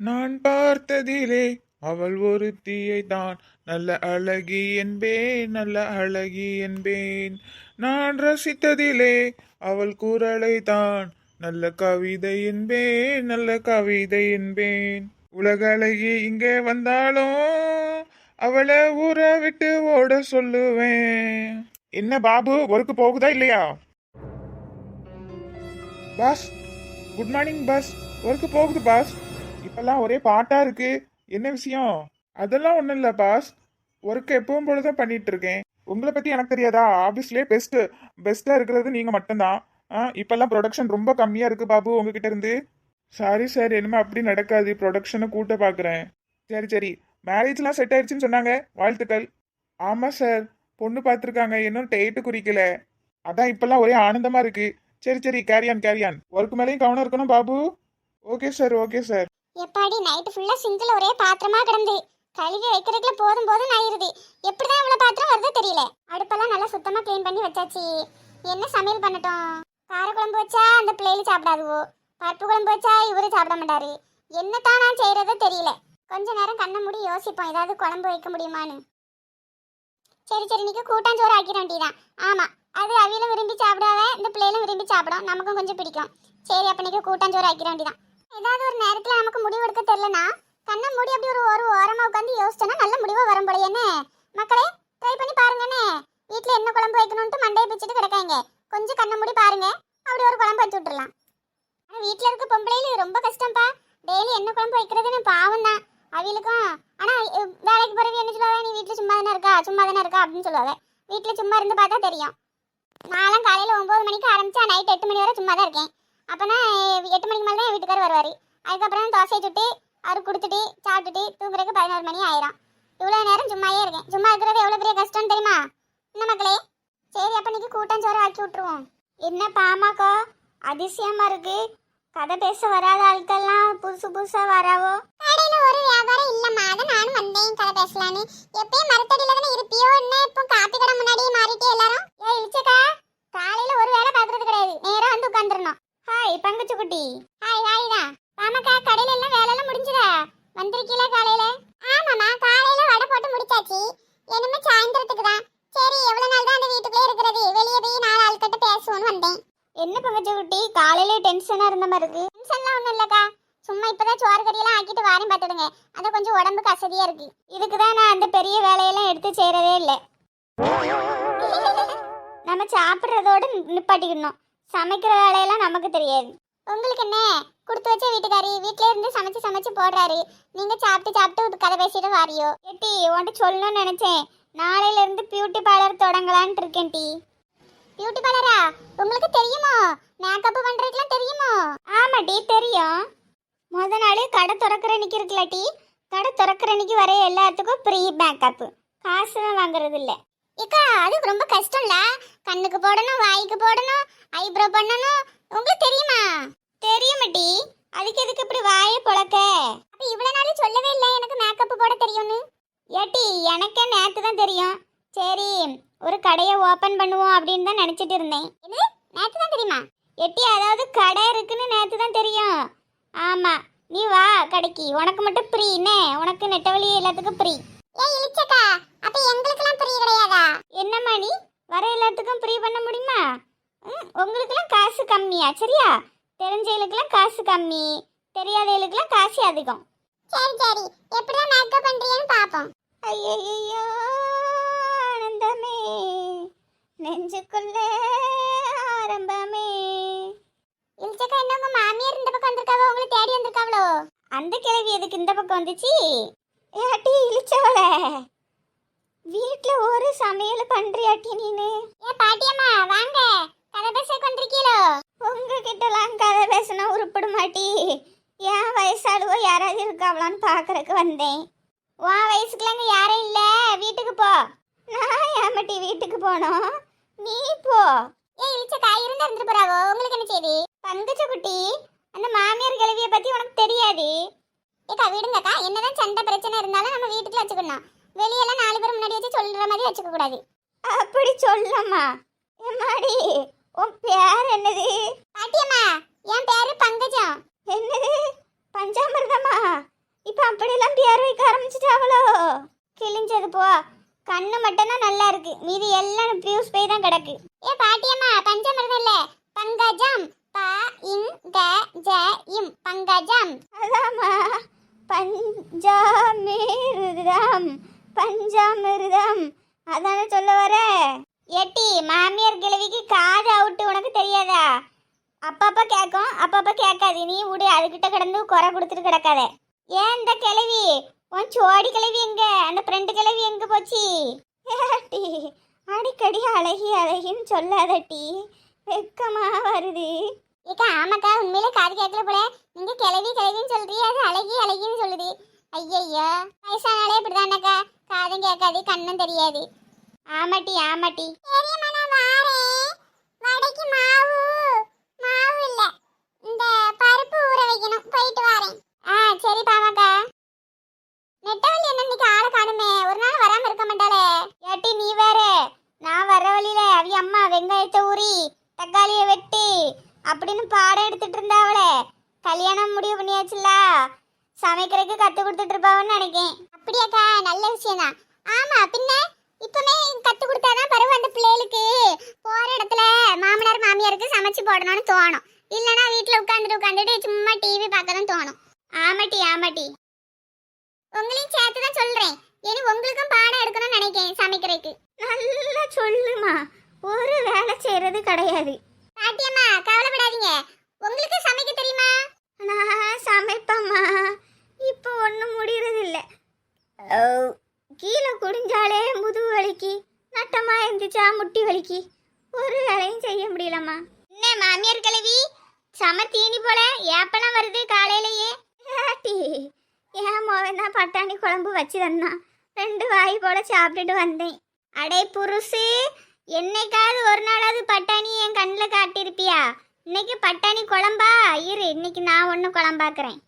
நான் பார்த்ததிலே அவள் ஒரு தீயை தான் நல்ல அழகி என்பேன் நல்ல அழகி என்பேன். நான் ரசித்ததிலே அவள் குரலை தான் நல்ல கவிதை என்பேன் நல்ல கவிதை என்பேன். உலக அழகி இங்கே வந்தாலும் அவளை ஊற விட்டு ஓட சொல்லுவேன். என்ன பாபு ஒர்க்கு போகுதா இல்லையா? Boss good morning boss. Work போகுது பாஸ். இப்பெல்லாம் ஒரே பாட்டா இருக்கு. என்ன விஷயம்? அதெல்லாம் ஒன்றும் இல்லை பாஸ். ஒர்க் எப்பவும் போல தான் பண்ணிட்டு இருக்கேன். உங்களை பத்தி எனக்கு தெரியாதா? ஆபீஸ்லயே பெஸ்ட் பெஸ்டா இருக்கிறது நீங்க மட்டும்தான். ஆ இப்பெல்லாம் ப்ரொடக்ஷன் ரொம்ப கம்மியா இருக்கு பாபு உங்ககிட்ட இருந்து. சாரி சார் இனிமே அப்படி நடக்காது. ப்ரொடக்ஷனை கூட்ட பாக்குறேன். சரி சரி. மேரேஜ்லாம் செட் ஆயிடுச்சுன்னு சொன்னாங்க. வாழ்த்துக்கள். ஆமா சார் பொண்ணு பார்த்துருக்காங்க இன்னும் டேட்டு குறிக்கல. அதான் இப்பெல்லாம் ஒரே ஆனந்தமா இருக்கு. சரி சரி. கேரியான் கேரியான் ஒர்க் மேலேயும் கவனம் இருக்கணும் Babu. Okay sir okay sir எப்பாடி நைட்டு ஃபுல்லாக சிங்கிள் ஒரே பாத்திரமா கிடந்து. கழுவி வைக்கிறதுக்குள்ள போதும் போதும் ஆயிருது. எப்படிதான் இவ்வளோ பாத்திரம் வருதோ தெரியல. அடுப்பெல்லாம் நல்லா சுத்தமாக க்ளீன் பண்ணி வச்சாச்சு. என்ன சமையல் பண்ணட்டும்? கார குழம்பு வச்சா அந்த பிள்ளைல சாப்பிடாதுவோ? பருப்பு குழம்பு வச்சா இவரு சாப்பிட மாட்டாரு. என்னத்தான் நான் செய்யறதோ தெரியல. கொஞ்ச நேரம் கண்ணை மூடி யோசிப்போம். ஏதாவது குழம்பு வைக்க முடியுமான்னு. சரி சரி நீக்கு கூட்டாஞ்சோறு ஆக்கிட வேண்டியதான் ஆமா அது அவியிலும் விரும்பி சாப்பிடாத இந்த பிள்ளைகளும் விரும்பி சாப்பிடும். நமக்கும் கொஞ்சம் பிடிக்கும். சரி அப்ப நீக்கு கூட்டாஞ்சோறு ஆக்கிட வேண்டியதான் ஏதாவது ஒரு நேரத்துல நமக்கு முடிவு எடுக்க தெரியலனா கண்ணை மூடி அப்படி ஒரு ஒரு ஓரமா உட்காந்து யோசிச்சனா நல்ல முடிவா வரும் போல மக்களே ட்ரை பண்ணி பாருங்கண்ணே. வீட்ல என்ன குழம்பு வைக்கணும்ட்டு மண்டையை பிச்சுட்டு கிடக்காங்க. கொஞ்சம் கண்ணை மூடி பாருங்க. அப்படி ஒரு குழம்பு வச்சு விட்டுறலாம். ஆனா வீட்ல இருக்க பொம்பளையில ரொம்ப கஷ்டம்ப்பா டெய்லி என்ன குழம்பு வைக்கிறதுன்னு பாவம் தான். அவளுக்கும் ஆனா வேலைக்கு போறவி என்ன சொல்லுவாங்க? நீ வீட்டில் சும்மா தானே இருக்கா? சும்மா தானே இருக்கா? அப்படின்னு சொல்லுவாங்க. வீட்டில் சும்மா இருந்து பார்த்தா தெரியும். நானும் காலையில ஒன்பது மணிக்கு ஆரம்பிச்சா நைட் எட்டு மணி வரை சும்மா தான் இருக்கேன். அப்பனா எட்டு மணிக்கு மேலே தான் வீட்டுக்காரர் வருவார். அதுக்கப்புறம் தோசையை சுட்டு அவர் கொடுத்துட்டு சாப்பிட்டுட்டு தூங்குறதுக்கு பதினோரு மணி ஆயிரும். இவ்வளோ நேரம் சும்மாயே இருக்கேன். சும்மா இருக்கிறது எவ்வளோ பெரிய கஷ்டம் தெரியுமா? என்ன மக்களே? சரி அப்ப இன்னைக்கு கூட்டாஞ்சோறு ஆக்கி விட்ருவோம் என்ன பாமாக்கா அதிசயமாக இருக்குது கதை பேச வராத ஆட்கள்லாம் புதுசு புதுசா வராவோ? கடையில ஒரு வியாபாரம் இல்லம்மா. அத நானும் வந்தேன். கதை பேசலான்னு. எப்பயும் மரத்தடியில தானே இருக்கு என்ன இப்போ காப்பி கடை முன்னாடியே மாறிட்டே எல்லாரும் ஏ இழிச்சக்கா காலையில ஒரு வேலை பாக்குறது கிடையாது நேரா வந்து உட்காந்துடணும் ஹாய் பங்குச்சு குட்டி ஹாய் ஹாய் தான் ஆமாக்கா கடையில எல்லாம் வேலை எல்லாம் முடிஞ்சதா வந்திருக்கீல காலையில ஆமாமா காலையில வடை போட்டு முடிச்சாச்சு இனிமே சாயந்தரத்துக்கு தான் சரி எவ்வளவு நாள் தான் அந்த வீட்டுக்குள்ளே இருக்கிறது வெளியே போய் நாலு ஆள் கிட்ட பேசுவோன்னு வந்தேன் என்ன பங்கஜ குட்டி காலையில டென்ஷனா இருந்த மாதிரி இருக்கு டென்ஷன்லாம் ஒண்ணும் இல்லக்கா. சும்மா இப்பதான் சோறு கறியெல்லாம் ஆக்கிட்டு வாரம் பார்த்துடுங்க. அது கொஞ்சம் உடம்புக்கு அசதியா இருக்கு. இதுக்கு தான் நான் அந்த பெரிய வேலையெல்லாம் எடுத்து செய்யறதே இல்லை. நம்ம சாப்பிட்றதோட நிப்பாட்டிக்கணும். சமைக்கிற வேலையெல்லாம் நமக்கு தெரியாது. உங்களுக்கு என்ன? கொடுத்து வச்ச வீட்டுக்காரி வீட்ல இருந்து சமைச்சு சமைச்சு போடுறாரு. நீங்க சாப்பிட்டு சாப்பிட்டு கதை பேசிட்டு வாரியோ? எட்டி உன்ட்டு சொல்லணும்னு நினைச்சேன். நாளையில இருந்து பியூட்டி பார்லர் தொடங்கலான்ட்டு இருக்கேன் டி. பியூட்டி பார்லரா? உங்களுக்கு தெரியுமா? மேக்கப் பண்ற டீ தெரியும். முத நாளே கடை திறக்கிற அன்னைக்கு இருக்குல்ல டீ கடை திறக்கிற அன்னைக்கு வர எல்லாத்துக்கும் ப்ரீ பேக்கப் காசு தான் வாங்குறது இல்லை ஏக்கா அது ரொம்ப கஷ்டம்ல. கண்ணுக்கு போடணும் வாய்க்கு போடணும் ஐப்ரோ பண்ணணும். உங்களுக்கு தெரியுமா? தெரியுமாட்டி. அதுக்கு எதுக்கு இப்படி வாயை பொழக்க அப்ப இவ்வளவு நாள் சொல்லவே இல்லை எனக்கு மேக்கப் போட தெரியும்னு. ஏட்டி எனக்கே நேத்து தான் தெரியும். சரி ஒரு கடையை ஓபன் பண்ணுவோம் அப்படின்னு தான் நினைச்சிட்டு இருந்தேன். இது நேத்து தான் தெரியுமா? எட்டி அதாவது கடை இருக்குன்னு நேத்து தான் தெரியும். ஆமா நீ வா கடைக்கு. உனக்கு மட்டும் ஃப்ரீனே உனக்கு நெட்டவழி எல்லாத்துக்கும் ஃப்ரீ ஏய் இளிச்சக்கா அப்ப எங்களுக்கெல்லாம் ஃப்ரீ கிடையாதா? என்னம்மா நீ? வர எல்லாத்துக்கும் ஃப்ரீ பண்ண முடியுமா? ம், உங்களுக்கெல்லாம் காசு கம்மியா? சரியா? தெரிஞ்சவங்களுக்கெல்லாம் காசு கம்மி. தெரியாதவங்களுக்கெல்லாம் காசு அதிகம். சரி சரி. எப்படிதான் மேக்கப் பண்றீங்கன்னு பாப்போம். ஐயோ ஆனந்தமே. நெஞ்சுக்குள்ள ஆரம்பமே இல்ச்சக்கா என்ன உங்க மாமியார் இந்த பக்கம் வந்திருக்காவோ உங்களை தேடி வந்திருக்காவளோ அந்த கிழவி எதுக்கு இந்த பக்கம் வந்துச்சு? ஏட்டி இழிச்சவள. வீட்ல ஒரு சமையல் பண்றியாட்டி நீனு? ஏ பாட்டியம்மா வாங்க. கதை பேச வந்திருக்கீளோ? உங்ககிட்டலாம் கதை பேசினா உருப்பிட மாட்டி என் வயசாளுவோ யாராவது இருக்காவளான்னு பார்க்கறக்கு வந்தேன். உன் வயசுக்குலாம் இங்க யாரும் இல்ல. வீட்டுக்கு போ. நான் ஏமாட்டி வீட்டுக்கு போனோம் நீ போ. ஏய் இழிச்சக்கா இருந்தா இருந்துட்டு போறாவோ? உங்களுக்கு என்ன செய்தி? பங்குச்ச குட்டி அந்த மாமியார் கிழவிய பத்தி உனக்கு தெரியாது? ஏக்கா விடுங்கக்கா. என்னதான் சண்டை பிரச்சனை இருந்தாலும் நம்ம வீட்டுக்குள்ள வச்சுக்கணும். வெளியெல்லாம் நாலு பேர் முன்னாடி வச்சு சொல்ற மாதிரி வச்சுக்க கூடாது. அப்படி சொல்லம்மா. எம்மாடி உன் பேர் என்னது? பாட்டியம்மா என் பேரு பங்கஜம். என்னது? பஞ்சாமிர்தமா? இப்ப அப்படியெல்லாம் பேர் வைக்க ஆரம்பிச்சிட்டாவளோ? கிழிஞ்சது போ. கண்ணு மட்டும்தான் நல்லா இருக்கு. மீதி எல்லாம் பியூஸ் போய் தான் கிடக்கு. ஏ பாட்டியம்மா பஞ்சாமிர்தம் இல்ல. பங்கஜம். ப இன் க ஜ இம் பங்கஜம். அதாம்மா பஞ்சாமிர்தம் பஞ்சாமிர்தம். அதானே சொல்ல வர? ஏட்டி மாமியார் கிழவிக்கு காது அவுட்டு உனக்கு தெரியாதா? அப்பப்ப கேட்கும் அப்பப்ப கேட்காது. நீ விடு அதுகிட்ட கிடந்து குறை கொடுத்துட்டு கிடக்காத. ஏன் இந்த கிழவி? உன் சோடி கிழவி எங்க? அந்த ஃப்ரெண்டு கிழவி எங்க போச்சு? ஏட்டி அடிக்கடி அழகி அழகின்னு சொல்லாதட்டி வெக்கமா வருது. ஏக்கா ஆமாக்கா உண்மையிலே காது கேட்கல போல. நீங்க கிளவி கிளவின்னு சொல்றீ அது அழகி அழகின்னு சொல்லுது. ஐயய்யா வயசானாலே இப்படிதானக்கா. காதும் கேட்காது கண்ணும் தெரியாது. ஆமாட்டி ஆமாட்டி. பெரியம்மா நான் வாரேன். வடைக்கு மாவு. மாவு இல்ல. இந்த பருப்பு ஊற வைக்கணும். போயிட்டு வரேன். ஆ சரி பாவாக்கா. நெட்டவள்ளி என்ன இன்னைக்கு ஆளை காணுமே? ஒரு நாள் வராம இருக்க மாட்டாளே. ஏட்டி நீ வேற. நான் வர வழியில அவி அம்மா வெங்காயத்தை ஊறி தக்காளியை வெட்டி அப்படின்னு பாடம் எடுத்துட்டு இருந்தாவளே கல்யாணம் முடிவு பண்ணியாச்சுல சமைக்கிறதுக்கு கத்து கொடுத்துட்டு இருப்பாவன்னு நினைக்கேன். அப்படியாக்கா நல்ல விஷயம் தான் ஆமா பின்ன? இப்பவே கத்து கொடுத்தாதான் பருவ அந்த பிள்ளைகளுக்கு. போற இடத்துல மாமனார் மாமியாருக்கு சமைச்சு போடணும்னு தோணும். இல்லைன்னா வீட்டுல உட்காந்துட்டு உட்காந்துட்டு சும்மா டிவி பார்க்க தான் தோணும். ஆமாட்டி ஆமாட்டி. உங்களையும் சேர்த்து தான் சொல்றேன். இனி உங்களுக்கும் பாடம் எடுக்கணும்னு நினைக்கிறேன் சமைக்கிறதுக்கு. நல்லா சொல்லுமா. ஒரு வேலை செய்யறது கிடையாது. கவலைப்படாதீங்க உங்களுக்கு சமைக்க தெரியுமா? நான் சமைப்பேம்மா. இப்போ ஒன்றும் முடியறது இல்லை கீழே குடிஞ்சாலே முதுகு வலிக்கு நட்டமா இருந்துச்சா முட்டி வலிக்கு. ஒரு வேலையும் செய்ய முடியலம்மா. என்ன மாமியார் கிழவி? சம தீனி போல ஏப்பெல்லாம் வருது காலையிலேயே. என் மோகன் தான் பட்டாணி குழம்பு வச்சு தந்தான். ரெண்டு வாய் போல சாப்பிட்டுட்டு வந்தேன். அடே புருசு என்னைக்காவது ஒரு நாளாவது பட்டாணி என் கண்ணில் காட்டியிருப்பியா? இன்னைக்கு பட்டாணி குழம்பா? இரு இன்னைக்கு நான் ஒன்று குழம்பாக்குறேன்.